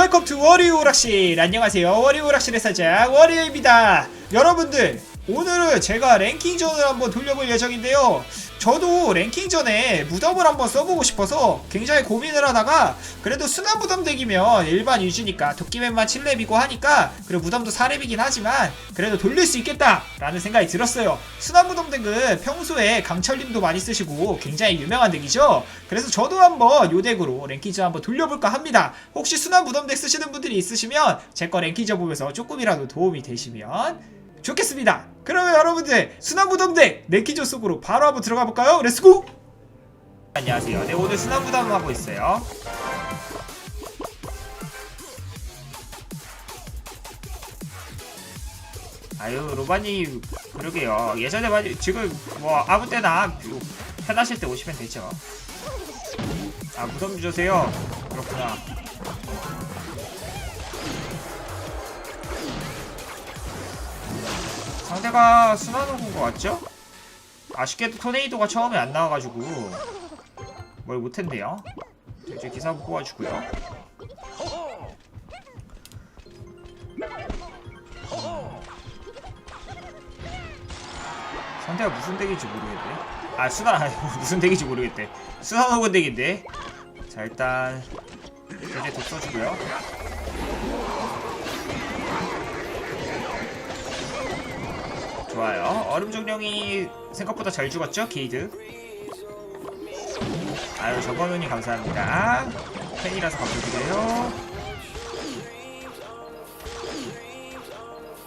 웰컴 투 워리오 오락실. 안녕하세요. 워리오 오락실의 사장 워리오입니다. 여러분들 오늘은 제가 랭킹전을 한번 돌려볼 예정인데요. 저도 랭킹전에 무덤을 한번 써보고 싶어서 굉장히 고민을 하다가 그래도 순환 무덤 덱이면 일반 유지니까 도끼맨만 7렙이고 하니까 그리고 무덤도 4렙이긴 하지만 그래도 돌릴 수 있겠다 라는 생각이 들었어요. 순환 무덤 덱은 평소에 강철님도 많이 쓰시고 굉장히 유명한 덱이죠? 그래서 저도 한번 요 덱으로 랭킹전 한번 돌려볼까 합니다. 혹시 순환 무덤 덱 쓰시는 분들이 있으시면 제 거 랭킹전 보면서 조금이라도 도움이 되시면 좋겠습니다. 그러면 여러분들 순환무덤대 랭키조 속으로 바로 한번 들어가 볼까요? 렛츠고! 안녕하세요. 네 오늘 순환무덤 하고 있어요. 아유 로바님 그러게요. 예전에 많이 지금 뭐 아무 때나 편하실 때 오시면 되죠. 아 무덤 주세요. 그렇구나. 상대가 순환호군 것 같죠? 아쉽게도 토네이도가 처음에 안 나와가지고 뭘 못했네요. 자, 이제 기사 뽑아주고요. 상대가 무슨 덱인지 모르겠네. 아 순환 아니, 무슨 덱인지 모르겠대. 순환호군 덱인데. 자 일단 이제 독 써주고요. 좋아요. 얼음 정령이 생각보다 잘 죽었죠? 게이드. 아유, 저번운이 감사합니다. 팬이라서 감사드려요.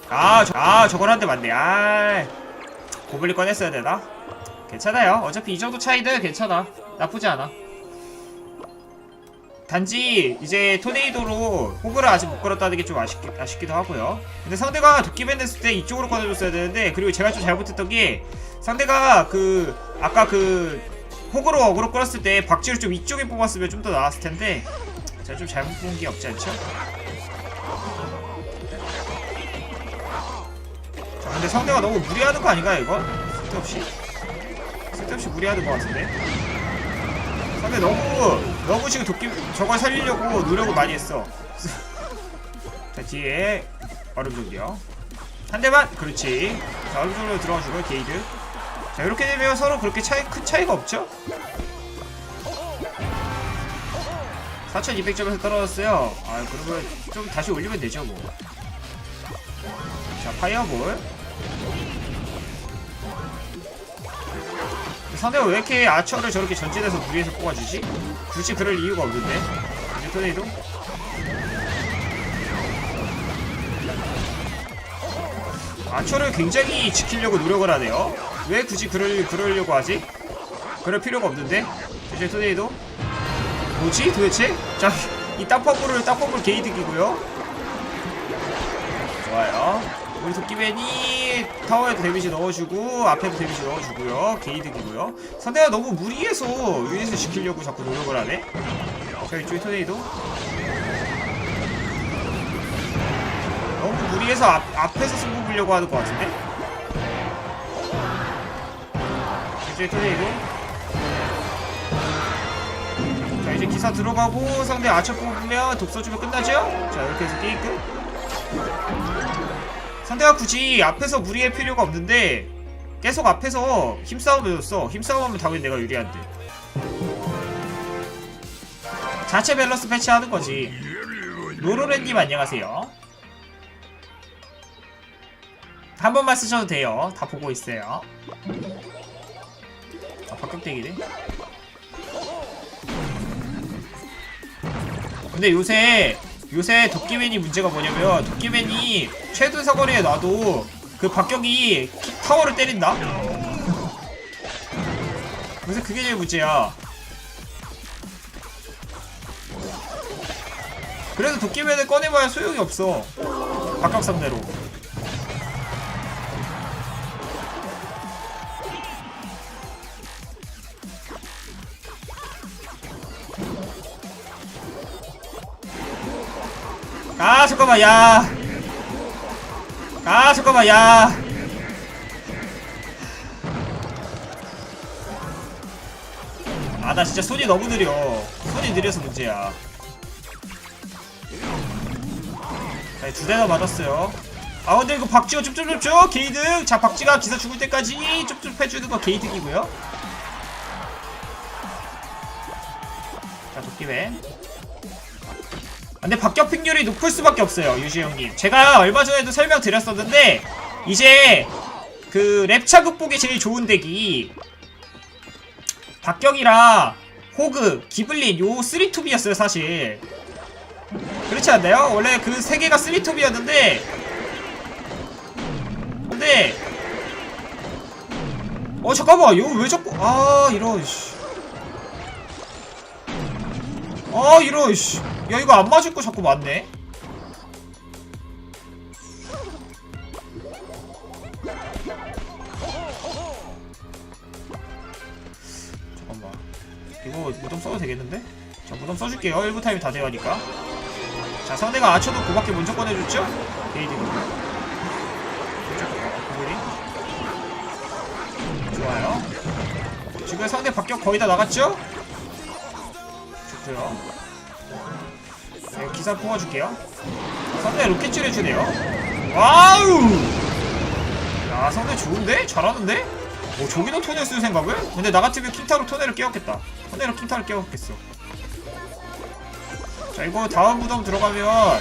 아, 저, 아, 저걸 한 대 맞네. 아, 고블린 꺼냈어야 되나? 괜찮아요. 어차피 이 정도 차이는 괜찮아. 나쁘지 않아. 단지 이제 토네이도로 호그를 아직 못 걸었다는 게 좀 아쉽기, 아쉽기도 하고요. 근데 상대가 도끼맨 했을 때 이쪽으로 꺼내줬어야 되는데 그리고 제가 좀 잘못했던 게 상대가 그 아까 그 호그로 어그로 끌었을 때 박쥐를 좀 이쪽에 뽑았으면 좀 더 나았을 텐데 제가 좀 잘못 본 게 없지 않죠? 자 근데 상대가 너무 무리하는 거 아닌가 이거? 쓸데없이 쓸데없이 무리하는 거 같은데 상대 너무 너무 지금 도끼 저걸 살리려고 노력을 많이 했어. 자 뒤에 얼음 종이요. 한 대만 그렇지. 자 얼음 종이로 들어가주고 게이드. 자 이렇게 되면 서로 그렇게 차이 큰 차이가 없죠? 4,200점에서 떨어졌어요. 아 그러면 좀 다시 올리면 되죠 뭐. 자 파이어볼. 상대가 왜 이렇게 아처를 저렇게 전진해서 무리해서 뽑아주지? 굳이 그럴 이유가 없는데. 이제 토네이도 아처를 굉장히 지키려고 노력을 하네요. 왜 굳이 그럴, 그러려고 하지? 그럴 필요가 없는데? 이제 토네이도 뭐지 도대체? 자, 이 땅퍼블을 땅퍼블 게이득이고요. 좋아요 우리 도끼맨이 타워에도 데미지 넣어주고 앞에도 데미지 넣어주고요. 게이득이고요. 상대가 너무 무리해서 유닛을 지키려고 자꾸 노력을 하네. 자 이쪽에 토네이도. 너무 무리해서 앞, 앞에서 승부 보려고 하는 것 같은데? 이쪽에 토네이도. 자 이제 기사 들어가고 상대 아처 뽑으면 독 써주면 끝나죠? 자 이렇게 해서 게임 끝 상대가 굳이 앞에서 무리할 필요가 없는데 계속 앞에서 힘싸움 해줬어. 힘싸움하면 당연히 내가 유리한데. 자체 밸런스 패치하는 거지. 로로랜님 안녕하세요. 한 번만 쓰셔도 돼요. 다 보고 있어요. 아 박격대기네. 근데 요새 요새 도끼맨이 문제가 뭐냐면 도끼맨이 최대 사거리에 놔도 그 박격이 키- 타워를 때린다? 요새 그게 제일 문제야. 그래서 도끼맨을 꺼내봐야 소용이 없어. 박격 상대로 잠깐만 야. 아 잠깐만 야. 아 나 진짜 손이 너무 느려. 손이 느려서 문제야. 자, 두 대나 맞았어요. 아, 근데 이거 박지호 줍줍줍줍 게이득. 자, 박지가 기사 죽을 때까지 줍줍 해주는 거 게이득이고요. 자, 도끼맨. 아, 근데 박격 핑률이 높을 수밖에 없어요, 유지영님. 제가 얼마 전에도 설명드렸었는데, 이제 그 랩차 극복이 제일 좋은 덱이 박격이랑 호그, 기블린 요 3투비였어요, 사실. 그렇지 않나요? 원래 그 세 개가 3투비였는데 근데 어 잠깐만 이거 왜 자꾸 아 이런 씨. 아 이런 씨. 야 이거 안 맞을 거 자꾸 맞네. 잠깐만. 이거 무덤 써도 되겠는데? 자 무덤 써줄게요. 1부 타임 다 돼가니까. 자 상대가 아쳐도 그밖에 먼저 꺼내줬죠? 구글이 좋아요. 지금 상대 박격 거의 다 나갔죠? 좋고요. 네, 기사 뽑아줄게요 상대 로켓줄 해주네요 와우 야 상대 좋은데? 잘하는데? 오 저기도 토네 쓸 생각을? 근데 나 같으면 킹타로 토네를 깨웠겠다 토네로 킹타를 깨웠겠어 자 이거 다음 무덤 들어가면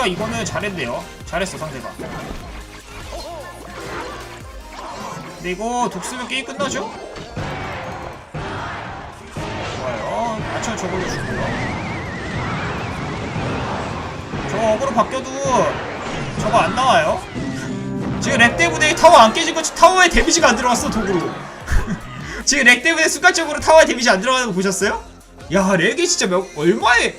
상대가 이거는 잘했네요 잘했어 상대가 근데 이거 독수면 게임 끝나죠? 좋아요 아쳐 저걸로 주고요 저거 어그로 바뀌어도 저거 안 나와요. 지금 렉 때문에 타워 안 깨진 거 타워에 데미지가 안 들어갔어 독으로. 지금 렉 때문에 순간적으로 타워에 데미지 안 들어가는 거 보셨어요? 야 렉이 진짜 몇 얼마에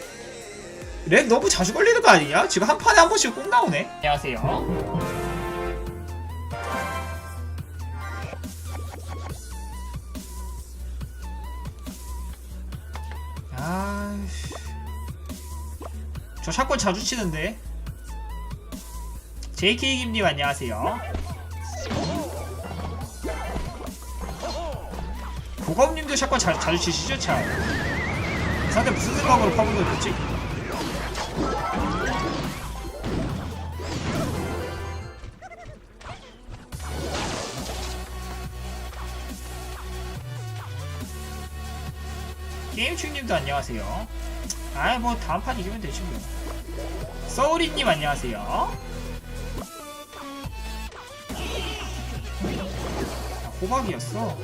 렉 너무 자주 걸리는 거 아니냐? 지금 한 판에 한 번씩 꼭 나오네. 안녕하세요. 아. 저 샷건 자주 치는데 JK김님 안녕하세요 고검님도 샷건 자, 자주 치시죠 참 상대 무슨 생각으로 파문을 줬지? 게임충님도 안녕하세요. 아이 뭐 다음 판 이기면 되지 뭐. 서울이님 안녕하세요. 아, 호박이었어.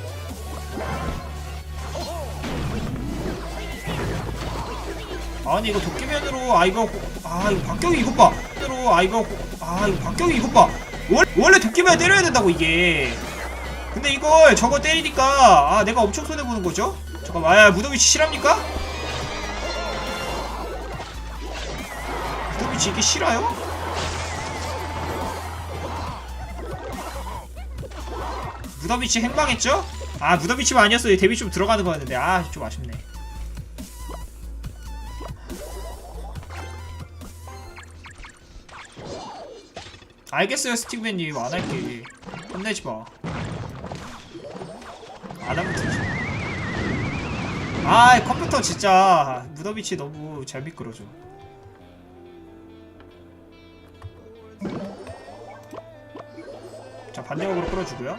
아니 이거 도끼면으로 아 이거 아 이거 박격이 이것 봐. 으로 아 이거 아 이거 박격이 이것 봐. 원, 원래 도끼면 때려야 된다고 이게. 근데 이걸 저거 때리니까 아 내가 엄청 손해보는 거죠? 잠깐만 아 무덤이 실합니까? 무덤이 이게 싫어요? 무덤이치 행방했죠? 아 무덤이치만 아니었어요 데뷔 좀 들어가는 거였는데 아 좀 아쉽네 알겠어요 스틱맨님 안 할게 혼내지 마. 안 하면 되지. 아 컴퓨터 진짜 무더비치 너무 잘 미끄러져. 자 반대각으로 끌어주고요.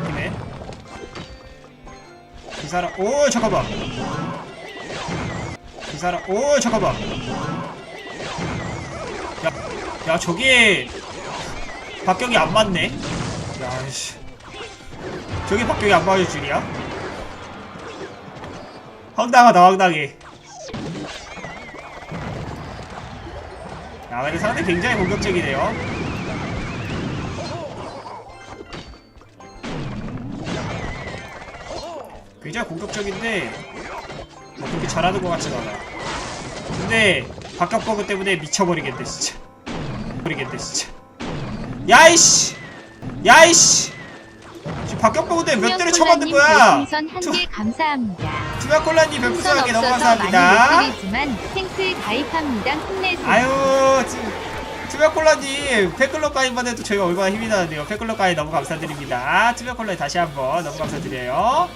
느낌에 기사라 오 잠깐만. 기사라 오 잠깐만. 야 저게 박격이 안 맞네. 야씨. 저게 박격이 안 맞을 줄이야? 황당하다 황당해. 야 근데 상대 굉장히 공격적이네요. 굉장히 공격적인데 뭐 그렇게 잘하는 것 같진 않아. 근데 박격 버그 때문에 미쳐버리겠네 진짜. 버리겠네 진짜. 야이씨, 야이씨. 지금 박격 버그 때문에 몇 대를 쳐맞는 거야. 감사합니다. 두 투바콜라님 별풍선 풍선 한개 너무 감사합니다. 아유, 투명콜라님 팬클럽 가입만 해도 저희가 얼마나 힘이 나는데요. 팬클럽 가입 너무 감사드립니다. 투명콜라 다시 한번 너무 감사드려요.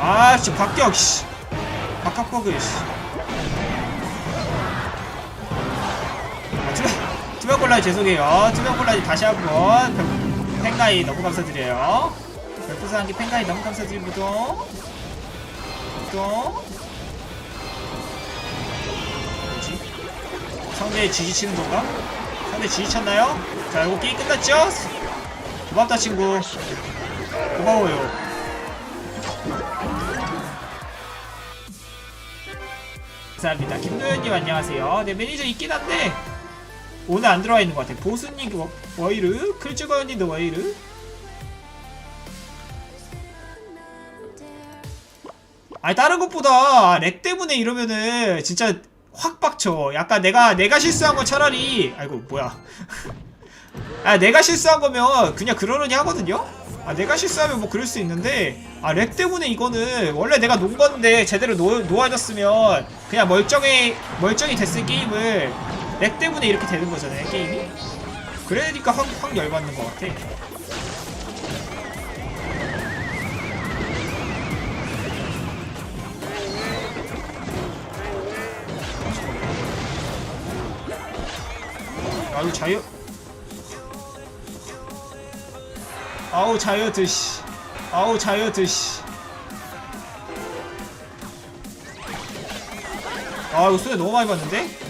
아, 씨, 박격, 씨. 박격버그, 씨. 투명 콜라 죄송해요. 투명 콜라 다시 한번 팬- 팬가입 너무 감사드려요. 별풍선 한개 팬가입 너무 감사드립니다. 또 뭐지? 상대 지지치는 건가? 상대 지지쳤나요? 자 이거 게임 끝났죠? 고맙다 친구 고마워요 감사합니다 김도현님 안녕하세요 네 매니저 있긴 한데 오늘 안 들어와 있는 것 같아 보수님 워- 워이르 클즈거님도 워이르 아니 다른 것보다 렉 때문에 이러면은 진짜 확 빡쳐. 약간 내가 내가 실수한 건 차라리 아이고 뭐야. 아 내가 실수한 거면 그냥 그러려니 하거든요. 아 내가 실수하면 뭐 그럴 수 있는데 아 렉 때문에 이거는 원래 내가 논 건데 제대로 놓, 놓아졌으면 그냥 멀쩡히 멀쩡히 됐을 게임을 렉 때문에 이렇게 되는 거잖아요 게임이. 그러니까 확, 확 열받는 것 같아. 아유 자유 아우 자이언트 씨 아우 자이언트 씨 아, 이거 손에 너무 많이 봤는데?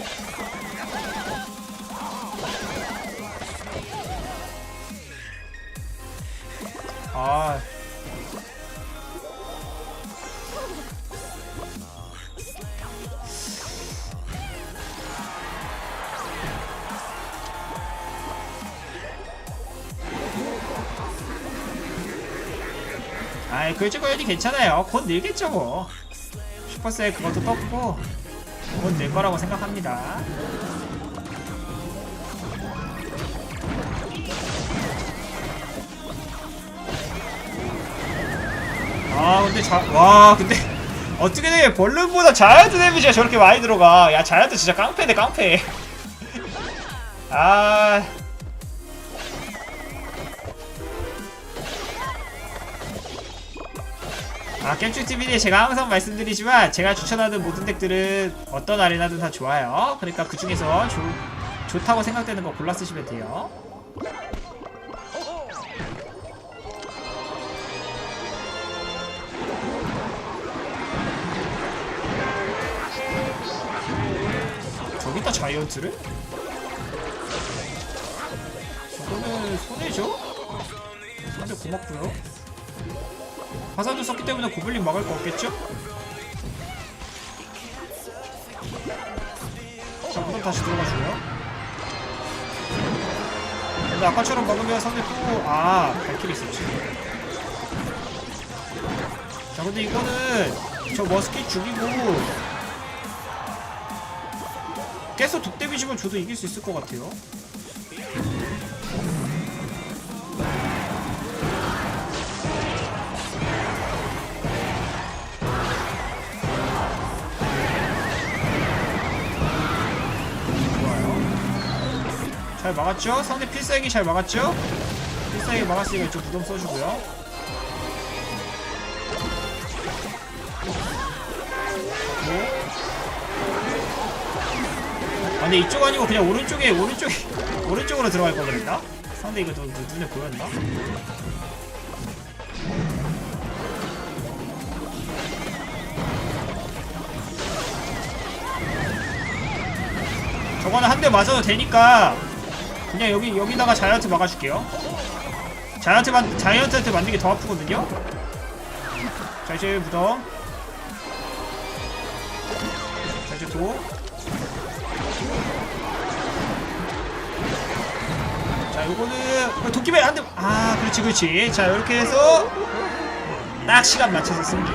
아이, 그 찍어야지 괜찮아요. 곧 늘겠죠, 뭐. 슈퍼셀 그것도 떴고, 곧 늘 거라고 생각합니다. 아, 근데 자, 와, 근데, 어떻게 돼? 벌룬보다 자이언트 데미지가 저렇게 많이 들어가. 야, 자이언트 진짜 깡패네, 깡패. 아. 아, 겜축TV는 제가 항상 말씀드리지만 제가 추천하는 모든 덱들은 어떤 아레나든 다 좋아요. 그러니까 그 중에서 좋, 좋다고 생각되는 거 골라 쓰시면 돼요. 저기다 자이언트를? 저거는 손해죠? 상대 고맙고요. 화살도 썼기 때문에 고블린 막을 거 없겠죠? 자, 무덤 다시 들어가주고요. 근데 아까처럼 먹으면 상대 또, 아, 발길이 있었지. 자, 근데 이거는 저 머스킷 죽이고 계속 독데미 주면 저도 이길 수 있을 것 같아요. 잘 막았죠? 상대 필살기 잘 막았죠? 필살기 막았으니까 이쪽 무덤 써주고요. 아 근데 이쪽 아니고 그냥 오른쪽에 오른쪽에 오른쪽으로 들어갈 거 그랬나? 상대 이거 너, 너 눈에 보였나? 저거는 한 대 맞아도 되니까 그냥 여기 여기다가 자이언트 막아줄게요. 자이언트 만 자이언트한테 맞는 게더 아프거든요. 자 이제 무덤. 자 이제 도. 자 요거는 도끼배 한 대. 아 그렇지 그렇지. 자 이렇게 해서 딱 시간 맞춰서 승리.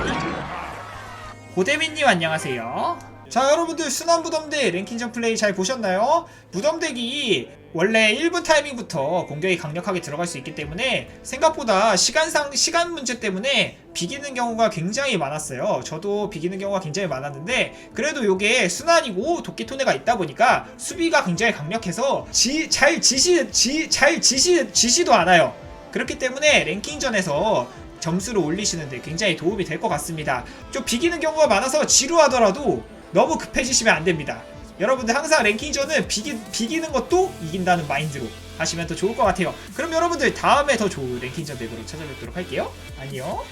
고대민님 안녕하세요. 자 여러분들 순환 무덤대 랭킹전 플레이 잘 보셨나요? 무덤대기 원래 1분 타이밍부터 공격이 강력하게 들어갈 수 있기 때문에 생각보다 시간상 시간 문제 때문에 비기는 경우가 굉장히 많았어요. 저도 비기는 경우가 굉장히 많았는데 그래도 요게 순환이고 도끼토네가 있다 보니까 수비가 굉장히 강력해서 지, 잘 지시 지, 잘 지시 지시도 않아요. 그렇기 때문에 랭킹전에서 점수를 올리시는데 굉장히 도움이 될 것 같습니다. 좀 비기는 경우가 많아서 지루하더라도 너무 급해지시면 안 됩니다. 여러분들 항상 랭킹전은 비기, 비기는 것도 이긴다는 마인드로 하시면 더 좋을 것 같아요. 그럼 여러분들 다음에 더 좋은 랭킹전 덱으로 찾아뵙도록 할게요. 안녕.